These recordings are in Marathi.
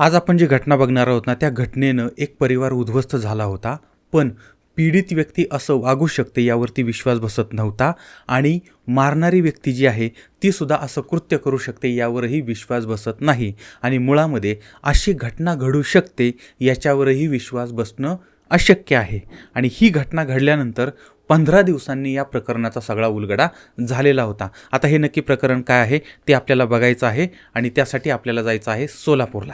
आज आपण जी घटना बघणार आहोत ना त्या घटनेनं एक परिवार उद्ध्वस्त झाला होता पण पीडित व्यक्ती असं वागू शकते यावरती विश्वास बसत नव्हता आणि मारणारी व्यक्ती जी आहे तीसुद्धा असं कृत्य करू शकते यावरही विश्वास बसत नाही आणि मुळामध्ये अशी घटना घडू शकते याच्यावरही विश्वास बसणं अशक्य आहे. आणि ही घटना घडल्यानंतर पंधरा दिवसांनी या प्रकरणाचा सगळा उलगडा झालेला होता. आता हे नक्की प्रकरण काय आहे ते आपल्याला बघायचं आहे आणि त्यासाठी आपल्याला जायचं आहे सोलापूरला.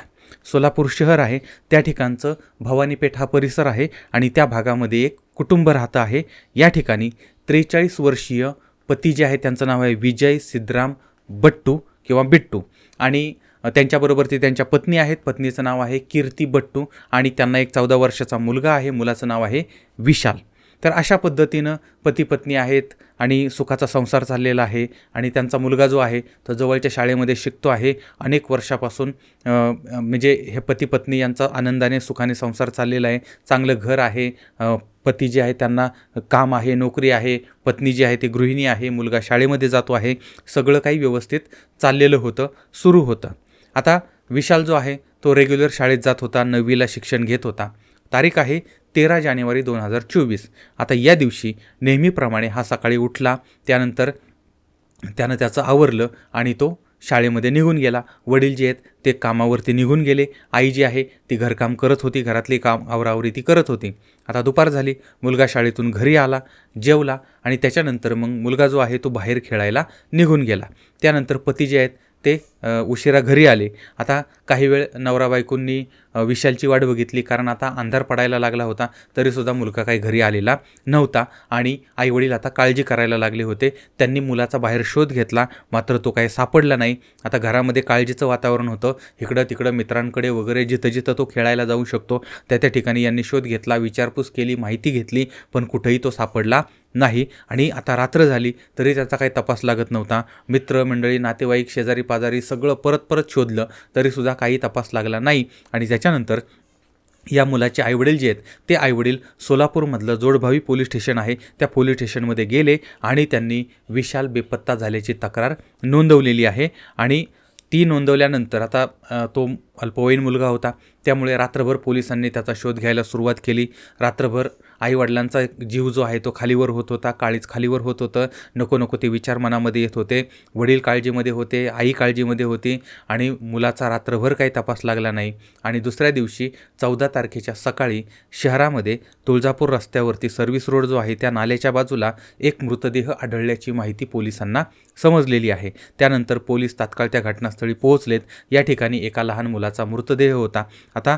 सोलापूर शहर आहे त्या ठिकाणचं भवानीपेठ हा परिसर आहे आणि त्या भागामध्ये एक कुटुंब राहतं आहे. या ठिकाणी त्रेचाळीस वर्षीय पती जे आहे त्यांचं नाव आहे विजय सिद्धराम बट्टू किंवा बिट्टू. आणि त्यांच्याबरोबर ते त्यांच्या पत्नी आहेत. पत्नीचं नाव आहे कीर्ती बट्टू आणि त्यांना एक चौदा वर्षाचा मुलगा आहे. मुलाचं नाव आहे विशाल. तर अशा पद्धतीनं पती पत्नी आहेत आणि सुखाचा संसार चाललेला आहे आणि त्यांचा मुलगा जो आहे तो जवळच्या शाळेमध्ये शिकतो आहे. अनेक वर्षापासून म्हणजे हे पती पत्नी यांचा आनंदाने सुखाने संसार चाललेला आहे. चांगलं घर आहे. पती जे आहे त्यांना काम आहे नोकरी आहे. पत्नी जी आहे ती गृहिणी आहे. मुलगा शाळेमध्ये जातो आहे. सगळं काही व्यवस्थित चाललेलं होतं सुरू होतं. आता विशाल जो आहे तो रेग्युलर शाळेत जात होता नववीला शिक्षण घेत होता. तारीख आहे तेरा जानेवारी दोन हजार चोवीस. आता या दिवशी नेहमीप्रमाणे हा सकाळी उठला त्यानंतर त्यानं त्याचं आवरलं आणि तो शाळेमध्ये निघून गेला. वडील जे आहेत ते कामावरती निघून गेले. आई जी आहे ती घरकाम करत होती घरातली काम आवरावरी ती करत होती. आता दुपार झाली मुलगा शाळेतून घरी आला जेवला आणि त्याच्यानंतर मग मुलगा जो आहे तो बाहेर खेळायला निघून गेला. त्यानंतर पती जे आहेत ते उशिरा घरी आले. आता काही वेळ नवरा बायकोंनी विशालची वाट बघितली कारण आता अंधार पडायला लागला होता तरीसुद्धा मुलगा काही घरी आलेला नव्हता आणि आईवडील आता काळजी करायला लागले होते. त्यांनी मुलाचा बाहेर शोध घेतला मात्र तो काही सापडला नाही. आता घरामध्ये काळजीचं वातावरण होतं. इकडं तिकडं मित्रांकडे वगैरे जिथं जिथं तो खेळायला जाऊ शकतो त्या त्या ठिकाणी यांनी शोध घेतला विचारपूस केली माहिती घेतली पण कुठेही तो सापडला नाही. आणि आता रात्र झाली तरी त्याचा काही तपास लागत नव्हता. मित्रमंडळी नातेवाईक शेजारी पाजारी सगळं परत परत शोधलं तरीसुद्धा काही तपास लागला नाही. आणि त्याच्यानंतर या मुलाचे आईवडील जे आहेत ते आईवडील सोलापूरमधलं जोडभावी पोलीस स्टेशन आहे. त्या पोलीस स्टेशनमध्ये गेले आणि त्यांनी विशाल बेपत्ता झाल्याची तक्रार नोंदवलेली आहे. आणि ती नोंदवल्यानंतर आता तो अल्पवयीन मुलगा होता. त्यामुळे रात्रभर पोलिसांनी त्याचा शोध घ्यायला सुरुवात केली. रात्रभर आईवडिलांचा जीव जो आहे तो खालीवर होत होता काळीच खालीवर होत होतं. नको नको ते विचार मनामध्ये येत होते. वडील काळजीमध्ये होते आई काळजीमध्ये होती आणि मुलाचा रात्रभर काही तपास लागला नाही. आणि दुसऱ्या दिवशी चौदा तारखेच्या सकाळी शहरामध्ये तुळजापूर रस्त्यावरती सर्व्हिस रोड जो आहे त्या नाल्याच्या बाजूला एक मृतदेह आढळल्याची माहिती पोलिसांना समजलेली आहे. त्यानंतर पोलीस तात्काळ त्या घटनास्थळी पोहोचलेत. या ठिकाणी एका लहान मुलाचा मृतदेह होता. आता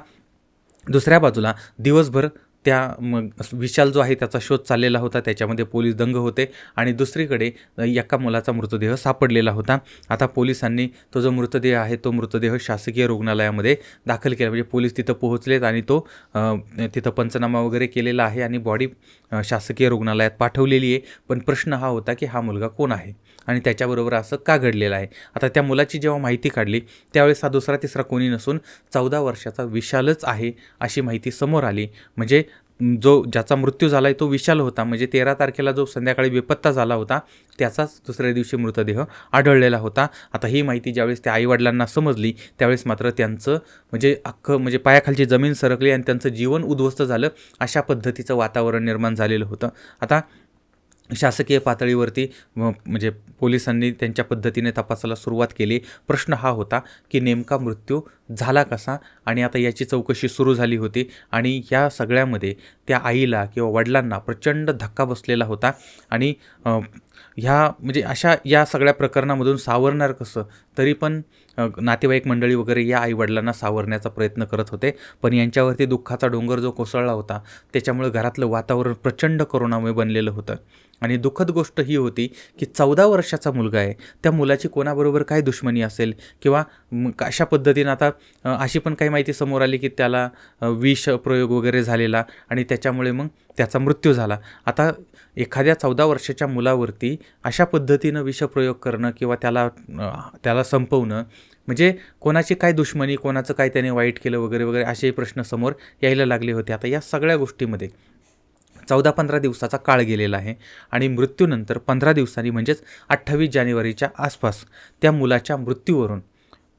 दुसऱ्या बाजूला दिवसभर त्या मग विशाल जो आहे त्याचा शोध चाललेला होता त्याच्यामध्ये पोलीस दंग होते आणि दुसरीकडे एका मुलाचा मृतदेह सापडलेला होता. आता पोलिसांनी तो जो मृतदेह आहे तो मृतदेह शासकीय रुग्णालयामध्ये दाखल केला. म्हणजे पोलीस तिथं पोहोचलेत आणि तो तिथं पंचनामा वगैरे केलेला आहे आणि बॉडी शासकीय रुग्णालयात पाठवलेली आहे. पण प्रश्न हा होता की हा मुलगा कोण आहे? आणि त्याच्याबरोबर असं का घडलेलं आहे? आता त्या मुलाची जेव्हा माहिती काढली त्यावेळेस हा दुसरा तिसरा कोणी नसून चौदा वर्षाचा विशालच आहे अशी माहिती समोर आली. म्हणजे जो ज्याचा मृत्यू झाला आहे तो विशाल होता. म्हणजे तेरा तारखेला जो संध्याकाळी बेपत्ता झाला होता त्याचाच दुसऱ्या दिवशी मृतदेह आढळलेला होता. आता ही माहिती ज्यावेळेस त्या आईवडिलांना समजली त्यावेळेस मात्र त्यांचं म्हणजे अख्खं म्हणजे पायाखालची जमीन सरकली आणि त्यांचं जीवन उद्ध्वस्त झालं अशा पद्धतीचं वातावरण निर्माण झालेलं होतं. आता शासकीय पातळीवरती म्हणजे पोलिसांनी त्यांच्या पद्धतीने तपासाला सुरुवात केली. प्रश्न हा होता की नेमका मृत्यू झाला कसा आणि आता याची चौकशी सुरू झाली होती आणि या सगळ्यामध्ये त्या आईला किंवा वडिलांना प्रचंड धक्का बसलेला होता आणि ह्या म्हणजे अशा या सगळ्या प्रकरणामधून सावरणार कसं? तरी पण नातेवाईक मंडळी वगैरे या आईवडिलांना सावरण्याचा प्रयत्न करत होते. पण यांच्यावरती दुःखाचा डोंगर जो कोसळला होता त्याच्यामुळे घरातलं वातावरण प्रचंड करोनामुळे बनलेलं होतं. आणि दुःखद गोष्ट ही होती की चौदा वर्षाचा मुलगा आहे. त्या मुलाची कोणाबरोबर काय दुश्मनी असेल? किंवा अशा पद्धतीनं आता अशी पण काही माहिती समोर आली की त्याला विष प्रयोग वगैरे झालेला आणि त्याच्यामुळे मग त्याचा मृत्यू झाला. आता एखाद्या चौदा वर्षाच्या मुलावरती अशा पद्धतीनं विषप्रयोग करणं किंवा त्याला त्याला संपवणं म्हणजे कोणाची काय दुश्मनी कोणाचं काय त्याने वाईट केलं वगैरे वगैरे असे प्रश्न समोर यायला लागले होते. आता या सगळ्या गोष्टीमध्ये चौदा पंधरा दिवसाचा काळ गेलेला आहे आणि मृत्यूनंतर पंधरा दिवसांनी म्हणजेच अठ्ठावीस जानेवारीच्या आसपास त्या मुलाच्या मृत्यूवरून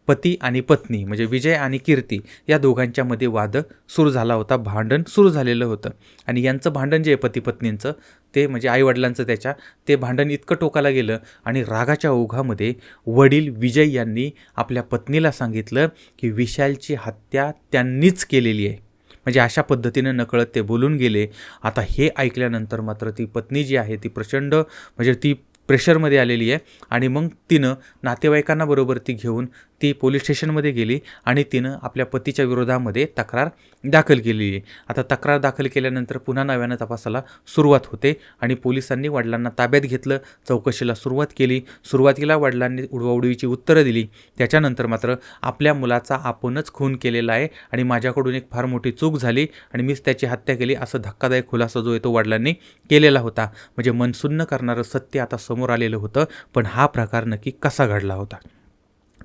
पती आणि पत्नी म्हणजे विजय आणि कीर्ती या दोघांच्यामध्ये वाद सुरू झाला होता भांडण सुरू झालेलं होतं. आणि यांचं भांडण जे आहे पती पत्नींचं ते म्हणजे आईवडिलांचं त्याच्या ते भांडण इतकं टोकाला गेलं आणि रागाच्या ओघामध्ये वडील विजय यांनी आपल्या पत्नीला सांगितलं की विशालची हत्या त्यांनीच केलेली आहे. म्हणजे अशा पद्धतीनं नकळत ते बोलून गेले. आता हे ऐकल्यानंतर मात्र ती पत्नी जी आहे ती प्रचंड म्हणजे ती प्रेशरमध्ये आलेली आहे. आणि मग तिनं नातेवाईकांना बरोबर ती घेऊन ती पोलीस स्टेशनमध्ये गेली आणि तिनं आपल्या पतीच्या विरोधामध्ये तक्रार दाखल केली आहे आता तक्रार दाखल केल्यानंतर पुन्हा नव्यानं तपासाला सुरुवात होते आणि पोलिसांनी वडिलांना ताब्यात घेतलं चौकशीला सुरुवात केली. सुरुवातीला वडिलांनी उडवाउडवीची उत्तरं दिली. त्याच्यानंतर मात्र आपल्या मुलाचा आपणच खून केलेला आहे आणि माझ्याकडून एक फार मोठी चूक झाली आणि मीच त्याची हत्या केली असं धक्कादायक खुलासा जो आहे तो वडिलांनी केलेला होता. म्हणजे मनसुन्न करणारं सत्य आता समोर आलेलं होतं पण हा प्रकार नक्की कसा घडला होता?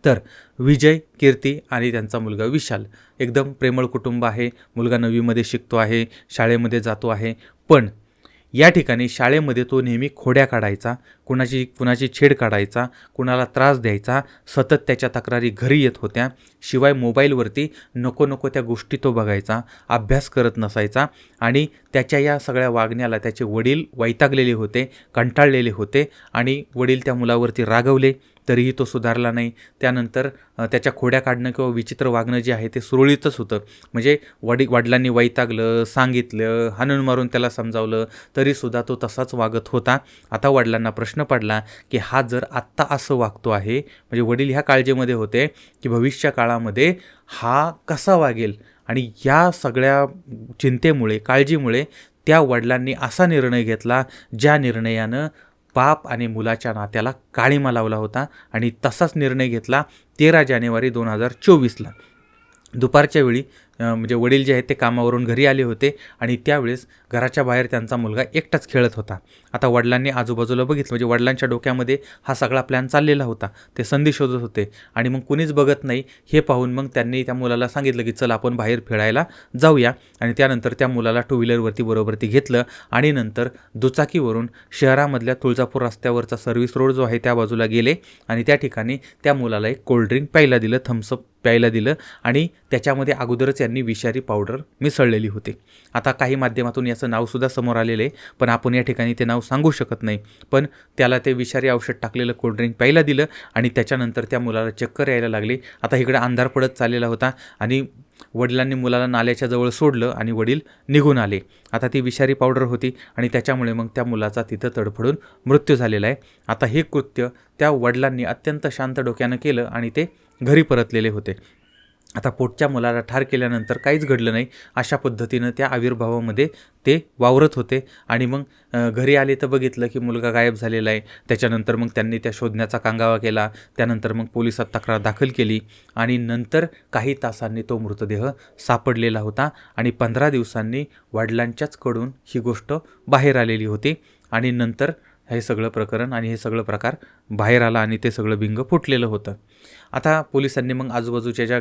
तर विजय कीर्ती आणि त्यांचा मुलगा विशाल. एकदम प्रेमळ कुटुंब आहे. मुलगा नववीमध्ये शिकतो आहे शाळेमध्ये जातो आहे. पण या ठिकाणी शाळेमध्ये तो नेहमी खोड्या काढायचा कुणाची कुणाची छेड काढायचा कुणाला त्रास द्यायचा सतत त्याच्या तक्रारी घरी येत होत्या. शिवाय मोबाईलवरती नको नको त्या गोष्टी तो बघायचा अभ्यास करत नसायचा आणि त्याच्या या सगळ्या वागण्याला त्याचे वडील वैतागलेले होते कंटाळलेले होते आणि वडील त्या मुलावरती रागवले तरीही तो सुधारला नाही. त्यानंतर त्याच्या खोड्या काढणं किंवा विचित्र वागणं जे आहे ते सुरळीतच होतं. म्हणजे वडी वडिलांनी वैतागलं सांगितलं हाणून मारून त्याला समजावलं तरीसुद्धा तो तसाच वागत होता. आता वडिलांना प्रश्न प्रश्न पडला की हा जर आत्ता असं वागतो आहे म्हणजे वडील ह्या काळजीमध्ये होते की भविष्य काळामध्ये हा कसा वागेल आणि या सगळ्या चिंतेमुळे काळजीमुळे त्या वडिलांनी असा निर्णय घेतला ज्या निर्णयानं बाप आणि मुलाच्या नात्याला काळीमा लावला होता आणि तसाच निर्णय घेतला तेरा जानेवारी दोन हजार चोवीसला. दुपारच्या वेळी म्हणजे वडील जे आहेत ते कामावरून घरी आले होते आणि त्यावेळेस घराच्या बाहेर त्यांचा मुलगा एकटाच खेळत होता. आता वडिलांनी आजूबाजूला बघितलं म्हणजे वडिलांच्या डोक्यामध्ये हा सगळा प्लॅन चाललेला होता. ते संधी शोधत होते आणि मग कुणीच बघत नाही. हे पाहून मग त्यांनी त्या मुलाला सांगितलं की चल आपण बाहेर फिरायला जाऊया. आणि त्यानंतर त्या मुलाला टू व्हीलरवरती बरोबर ती घेतलं आणि नंतर दुचाकीवरून शहरामधल्या तुळजापूर रस्त्यावरचा सर्व्हिस रोड जो आहे त्या बाजूला गेले आणि त्या ठिकाणी त्या मुलाला एक कोल्ड्रिंक प्यायला दिलं थम्सअप प्यायला दिलं आणि त्याच्यामध्ये अगोदरच यांनी विषारी पावडर मिसळलेली होती. आता काही माध्यमातून याचं नावसुद्धा समोर आलेलं आहे पण आपण या ठिकाणी ते नाव सांगू शकत नाही. पण त्याला ते विषारी औषध टाकलेलं कोल्ड्रिंक प्यायला दिलं आणि त्याच्यानंतर त्या मुलाला चक्कर यायला लागली. आता इकडे अंधार पडत चाललेला होता आणि वडिलांनी मुलाला नाल्याच्या जवळ सोडलं आणि वडील निघून आले. आता ती विषारी पावडर होती आणि त्याच्यामुळे मग त्या मुलाचा तिथं तडफडून मृत्यू झालेला आहे. आता हे कृत्य त्या वडिलांनी अत्यंत शांत डोक्यानं केलं आणि ते घरी परतलेले होते. आता पोटच्या मुलाला ठार केल्यानंतर काहीच घडलं नाही. अशा पद्धतीनं त्या आविर्भावामध्ये ते वावरत होते. आणि मग घरी आले तर बघितलं की मुलगा गायब झालेला आहे. त्याच्यानंतर मग त्यांनी त्या शोधण्याचा कांगावा केला. त्यानंतर मग पोलिसात तक्रार दाखल केली. आणि नंतर काही तासांनी तो मृतदेह सापडलेला होता. आणि पंधरा दिवसांनी वडिलांच्याचकडून ही गोष्ट बाहेर आलेली होती. आणि नंतर हे सगळं प्रकरण आणि हे सगळं प्रकार बाहेर आला आणि ते सगळं भिंग फुटलेलं होतं. आता पोलिसांनी मग आजूबाजूच्या ज्या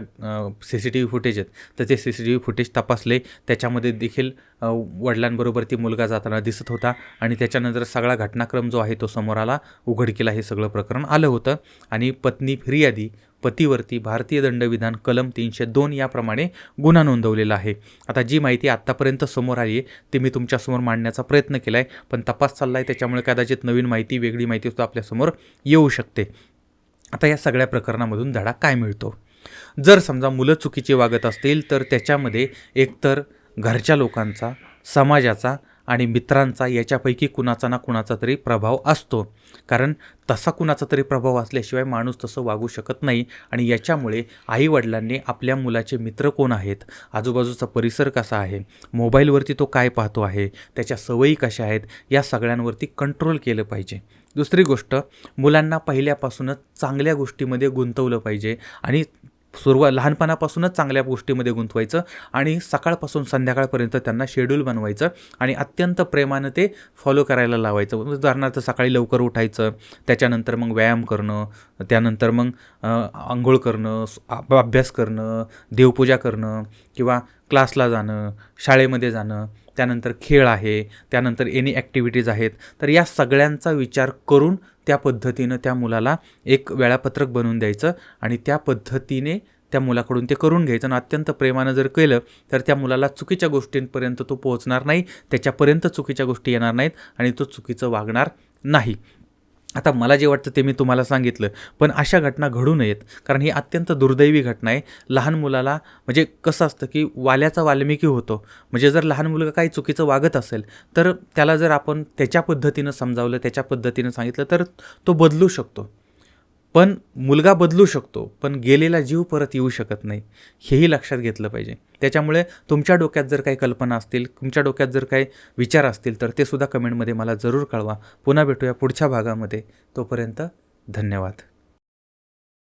C C T V footage आहेत तर ते C C T V footage तपासले. त्याच्यामध्ये देखील वडिलांबरोबर ती मुलगा जाताना दिसत होता आणि त्याच्यानंतर सगळा घटनाक्रम जो आहे तो समोर आला. उघडकीला हे सगळं प्रकरण आलं होतं आणि पत्नी फिर्यादी पतीवरती भारतीय दंडविधान कलम तीनशे दोन याप्रमाणे गुन्हा नोंदवलेला आहे. आता जी माहिती आत्तापर्यंत समोर आली आहे ती मी तुमच्यासमोर मांडण्याचा प्रयत्न केला आहे पण तपास चालला आहे त्याच्यामुळे कदाचित नवीन माहिती वेगळी माहिती सुद्धा आपल्यासमोर येऊ शकते. आता या सगळ्या प्रकरणामधून धडा काय मिळतो? जर समजा मुलं चुकीची वागत असतील तर त्याच्यामध्ये एकतर घरच्या लोकांचा समाजाचा आणि मित्रांचा याच्यापैकी कुणाचा ना कुणाचा तरी प्रभाव असतो. कारण तसा कुणाचा तरी प्रभाव असल्याशिवाय माणूस तसं वागू शकत नाही आणि याच्यामुळे आईवडिलांनी आपल्या मुलाचे मित्र कोण आहेत आजूबाजूचा परिसर कसा आहे मोबाईलवरती तो काय पाहतो आहे त्याच्या सवयी कशा आहेत या सगळ्यांवरती कंट्रोल केलं पाहिजे. दुसरी गोष्ट मुलांना पहिल्यापासूनच चांगल्या गोष्टीमध्ये गुंतवलं पाहिजे आणि सुरुवात लहानपणापासूनच चांगल्या गोष्टीमध्ये गुंतवायचं आणि सकाळपासून संध्याकाळपर्यंत त्यांना शेड्यूल बनवायचं आणि अत्यंत प्रेमानं ते फॉलो करायला लावायचं. उदाहरणार्थ सकाळी लवकर उठायचं त्याच्यानंतर मग व्यायाम करणं त्यानंतर मग आंघोळ करणं अभ्यास करणं देवपूजा करणं किंवा क्लासला जाणं शाळेमध्ये जाणं त्यानंतर खेळ आहे त्यानंतर एनी ॲक्टिव्हिटीज आहेत. तर या सगळ्यांचा विचार करून त्या पद्धतीनं त्या मुलाला एक वेळापत्रक बनवून द्यायचं आणि त्या पद्धतीने त्या मुलाकडून ते करून घ्यायचं. आणि अत्यंत प्रेमानं जर केलं तर त्या मुलाला चुकीच्या गोष्टींपर्यंत तो पोहोचणार नाही त्याच्यापर्यंत चुकीच्या गोष्टी येणार नाहीत आणि तो चुकीचं वागणार नाही. आता मला जे वाटतं ते मी तुम्हाला सांगितलं पण अशा घटना घडू नयेत कारण ही अत्यंत दुर्दैवी घटना आहे. लहान मुलाला म्हणजे कसं असतं की वाल्याचा वाल्मिकी होतो. म्हणजे जर लहान मुलगा काही चुकीचं वागत असेल तर त्याला जर आपण त्याच्या पद्धतीनं समजावलं त्याच्या पद्धतीनं सांगितलं तर तो बदलू शकतो. पण मुलगा बदलू शकतो पण गेलेला जीव परत येऊ शकत नाही हेही लक्षात घेतलं पाहिजे. त्याच्यामुळे तुमच्या डोक्यात जर काही कल्पना असतील तुमच्या डोक्यात जर काही विचार असतील तर ते सुद्धा कमेंटमध्ये मला जरूर कळवा. पुन्हा भेटूया पुढच्या भागामध्ये. तोपर्यंत धन्यवाद.